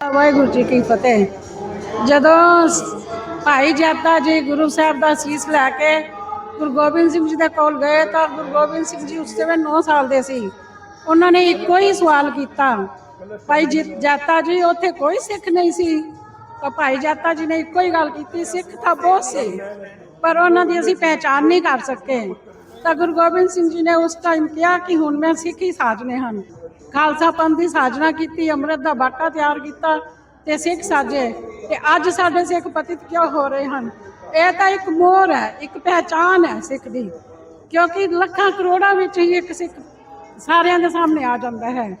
ਵਾਹਿਗੁਰੂ ਜੀ ਕੀ ਫਤਿਹ। ਜਦੋਂ ਭਾਈ ਜਾਤਾ ਜੀ ਗੁਰੂ ਸਾਹਿਬ ਦਾ ਸੀਸ ਲੈ ਕੇ ਗੁਰੂ ਗੋਬਿੰਦ ਸਿੰਘ ਜੀ ਦੇ ਕੋਲ ਗਏ ਤਾਂ ਗੁਰੂ ਗੋਬਿੰਦ ਸਿੰਘ ਜੀ ਉਸ ਸਮੇਂ 9 ਸਾਲ ਦੇ ਸੀ। ਉਹਨਾਂ ਨੇ ਇੱਕੋ ਹੀ ਸਵਾਲ ਕੀਤਾ, ਭਾਈ ਜੀ ਜਾਤਾ ਜੀ ਉੱਥੇ ਕੋਈ ਸਿੱਖ ਨਹੀਂ ਸੀ। ਤਾਂ ਭਾਈ ਜਾਤਾ ਜੀ ਨੇ ਇੱਕੋ ਹੀ ਗੱਲ ਕੀਤੀ, ਸਿੱਖ ਤਾਂ ਬਹੁਤ ਸੀ, ਪਰ ਉਹਨਾਂ ਦੀ ਅਸੀਂ ਪਹਿਚਾਨ ਨਹੀਂ ਕਰ ਸਕੇ। ਤਾਂ ਗੁਰੂ ਗੋਬਿੰਦ ਸਿੰਘ ਜੀ ਨੇ ਉਸ ਟਾਈਮ ਕਿਹਾ ਕਿ ਹੁਣ ਮੈਂ ਸਿੱਖ ਹੀ ਸਾਜਨੇ ਹਨ। ਖਾਲਸਾ ਪੰਥ ਦੀ ਸਾਜਨਾ ਕੀਤੀ, ਅੰਮ੍ਰਿਤ ਦਾ ਬਾਟਾ ਤਿਆਰ ਕੀਤਾ ਤੇ ਸਿੱਖ ਸਾਜੇ, ਤੇ ਅੱਜ ਸਾਡੇ ਸਿੱਖ ਪਤਿਤ ਕਿਉਂ ਹੋ ਰਹੇ ਹਨ? ਇਹ ਤਾਂ ਇੱਕ ਮੋਹਰ ਹੈ, ਇੱਕ ਪਹਿਚਾਨ ਹੈ ਸਿੱਖ ਦੀ, ਕਿਉਂਕਿ ਲੱਖਾਂ ਕਰੋੜਾਂ ਵਿੱਚ ਹੀ ਇੱਕ ਸਿੱਖ ਸਾਰਿਆਂ ਦੇ ਸਾਹਮਣੇ ਆ ਜਾਂਦਾ ਹੈ।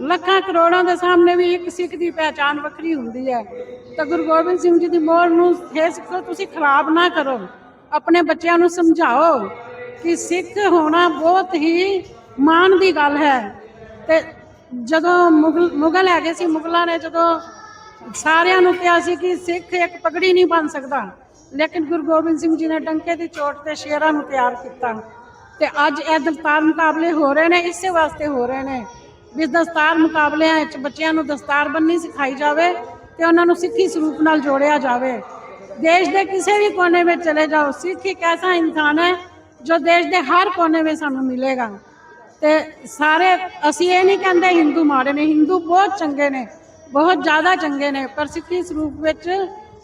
ਲੱਖਾਂ ਕਰੋੜਾਂ ਦੇ ਸਾਹਮਣੇ ਵੀ ਇੱਕ ਸਿੱਖ ਦੀ ਪਹਿਚਾਨ ਵੱਖਰੀ ਹੁੰਦੀ ਹੈ। ਤਾਂ ਗੁਰੂ ਗੋਬਿੰਦ ਸਿੰਘ ਜੀ ਦੀ ਮੋਹਰ ਨੂੰ ਇਹ ਸਿੱਖੋ, ਤੁਸੀਂ ਖਰਾਬ ਨਾ ਕਰੋ। ਆਪਣੇ ਬੱਚਿਆਂ ਨੂੰ ਸਮਝਾਓ ਕਿ ਸਿੱਖ ਹੋਣਾ ਬਹੁਤ ਹੀ ਮਾਣ ਦੀ ਗੱਲ ਹੈ। ਤੇ ਜਦੋਂ ਮੁਗਲ ਮੁਗਲ ਹੈਗੇ ਸੀ, ਮੁਗਲਾਂ ਨੇ ਜਦੋਂ ਸਾਰਿਆਂ ਨੂੰ ਕਿਹਾ ਸੀ ਕਿ ਸਿੱਖ ਇੱਕ ਪਗੜੀ ਨਹੀਂ ਬਣ ਸਕਦਾ, ਲੇਕਿਨ ਗੁਰੂ ਗੋਬਿੰਦ ਸਿੰਘ ਜੀ ਨੇ ਡੰਕੇ ਦੀ ਚੋਟ ਤੇ ਸ਼ੇਰਾਂ ਨੂੰ ਤਿਆਰ ਕੀਤਾ। ਤੇ ਅੱਜ ਇਹ ਦਸਤਾਰ ਮੁਕਾਬਲੇ ਹੋ ਰਹੇ ਨੇ, ਇਸੇ ਵਾਸਤੇ ਹੋ ਰਹੇ ਨੇ, ਵੀ ਦਸਤਾਰ ਮੁਕਾਬਲਿਆਂ ਵਿੱਚ ਬੱਚਿਆਂ ਨੂੰ ਦਸਤਾਰ ਬੰਨੀ ਸਿਖਾਈ ਜਾਵੇ ਤੇ ਉਹਨਾਂ ਨੂੰ ਸਿੱਖੀ ਸਰੂਪ ਨਾਲ ਜੋੜਿਆ ਜਾਵੇ। ਦੇਸ਼ ਦੇ ਕਿਸੇ ਵੀ ਕੋਨੇ ਵਿੱਚ ਚਲੇ ਜਾਓ, ਸਿੱਖ ਇੱਕ ਐਸਾ ਇਨਸਾਨ ਹੈ ਜੋ ਦੇਸ਼ ਦੇ ਹਰ ਕੋਨੇ ਵਿੱਚ ਸਾਨੂੰ ਮਿਲੇਗਾ। ਤੇ ਸਾਰੇ ਅਸੀਂ ਇਹ ਨਹੀਂ ਕਹਿੰਦੇ ਹਿੰਦੂ ਮਾੜੇ ਨੇ, ਹਿੰਦੂ ਬਹੁਤ ਚੰਗੇ ਨੇ, ਬਹੁਤ ਜ਼ਿਆਦਾ ਚੰਗੇ ਨੇ, ਪਰ ਸਿੱਖੀ ਸਰੂਪ ਵਿੱਚ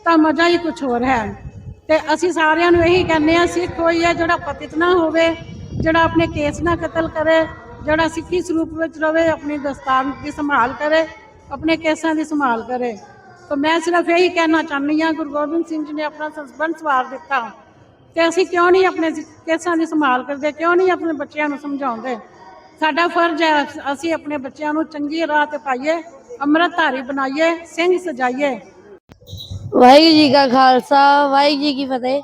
ਤਾਂ ਮਜ਼ਾ ਹੀ ਕੁਝ ਹੋਰ ਹੈ। ਤੇ ਅਸੀਂ ਸਾਰਿਆਂ ਨੂੰ ਇਹੀ ਕਹਿੰਦੇ ਆ ਸਿੱਖ ਕੋਈ ਹੈ, ਜਿਹੜਾ ਪਤਿਤ ਨਾ ਹੋਵੇ, ਜਿਹੜਾ ਆਪਣੇ ਕੇਸ ਨਾ ਕਤਲ ਕਰੇ, ਜਿਹੜਾ ਸਿੱਖੀ ਸਰੂਪ ਵਿੱਚ ਰਵੇ, ਆਪਣੀ ਦਸਤਾਰ ਦੀ ਸੰਭਾਲ ਕਰੇ, ਆਪਣੇ ਕੇਸਾਂ ਦੀ ਸੰਭਾਲ ਕਰੇ। ਤਾਂ ਮੈਂ ਸਿਰਫ ਇਹੀ ਕਹਿਣਾ ਚਾਹੁੰਦੀ ਹਾਂ, ਗੁਰੂ ਗੋਬਿੰਦ ਸਿੰਘ ਜੀ ਨੇ ਆਪਣਾ ਸੰਸਬੰਧ ਸਵਾਰ ਦਿੱਤਾ। ਤੇ ਅਸੀਂ ਕਿਉਂ ਨਹੀਂ ਆਪਣੇ ਸ- ਕੇਸਾਂ ਦੀ ਸੰਭਾਲ ਕਰਦੇ, ਕਿਉਂ ਨਹੀਂ ਆਪਣੇ ਬੱਚਿਆਂ ਨੂੰ ਸਮਝਾਉਂਦੇ? ਸਾਡਾ ਫਰਜ਼ ਹੈ, ਅਸੀਂ ਆਪਣੇ ਬੱਚਿਆਂ ਨੂੰ ਚੰਗੀ ਰਾਹ ਤੇ ਪਾਈਏ, ਅੰਮ੍ਰਿਤਧਾਰੀ ਬਣਾਈਏ, ਸਿੰਘ ਸਜਾਈਏ। ਵਾਹਿਗੁਰੂ ਜੀ ਕਾ ਖਾਲਸਾ, ਵਾਹਿਗੁਰੂ ਜੀ ਕੀ ਫਤਿਹ।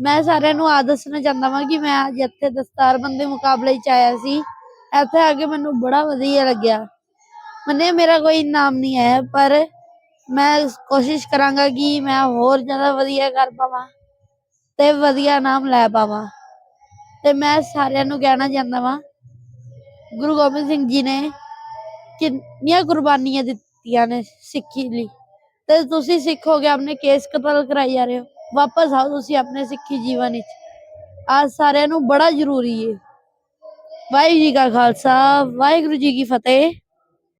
ਮੈਂ ਸਾਰਿਆਂ ਨੂੰ ਆ ਦੱਸਣਾ ਚਾਹੁੰਦਾ ਹਾਂ ਕਿ ਮੈਂ ਅੱਜ ਇੱਥੇ ਦਸਤਾਰਬੰਦੀ ਮੁਕਾਬਲੇ 'ਚ ਆਇਆ ਸੀ। ਇੱਥੇ ਆ ਕੇ ਮੈਨੂੰ ਬੜਾ ਵਧੀਆ ਲੱਗਿਆ। ਮੰਨੇ ਮੇਰਾ ਕੋਈ ਇਨਾਮ ਨਹੀਂ ਆਇਆ ਪਰ ਮੈਂ ਕੋਸ਼ਿਸ਼ ਕਰਾਂਗਾ ਕਿ ਮੈਂ ਹੋਰ ਜ਼ਿਆਦਾ ਵਧੀਆ ਕਰ ਪਾਵਾਂ ਤੇ ਵਧੀਆ ਨਾਮ ਲੈ ਪਾਵਾਂ। ਤੇ ਮੈਂ ਸਾਰਿਆਂ ਨੂੰ ਕਹਿਣਾ ਚਾਹੁੰਦਾ ਵਾਂ ਗੁਰੂ ਗੋਬਿੰਦ ਸਿੰਘ ਜੀ ਨੇ ਕਿੰਨੀਆਂ ਕੁਰਬਾਨੀਆਂ ਦਿੱਤੀਆਂ ਨੇ ਸਿੱਖੀ ਲਈ। ਤੇ ਤੁਸੀਂ ਸਿੱਖ ਹੋ ਸਿੱਖੋਗੇ ਆਪਣੇ ਕੇਸ ਕਤਲ ਕਰਾਈ ਜਾ ਰਹੇ ਹੋ। ਵਾਪਸ ਆਓ ਤੁਸੀਂ ਆਪਣੇ ਸਿੱਖੀ ਜੀਵਨ ਵਿੱਚ। ਆ ਸਾਰਿਆਂ ਨੂੰ ਬੜਾ ਜ਼ਰੂਰੀ ਹੈ ਵਾਹਿਗੁਰੂ ਜੀ ਕਾ ਖਾਲਸਾ, ਵਾਹਿਗੁਰੂ ਜੀ ਕੀ ਫਤਿਹ।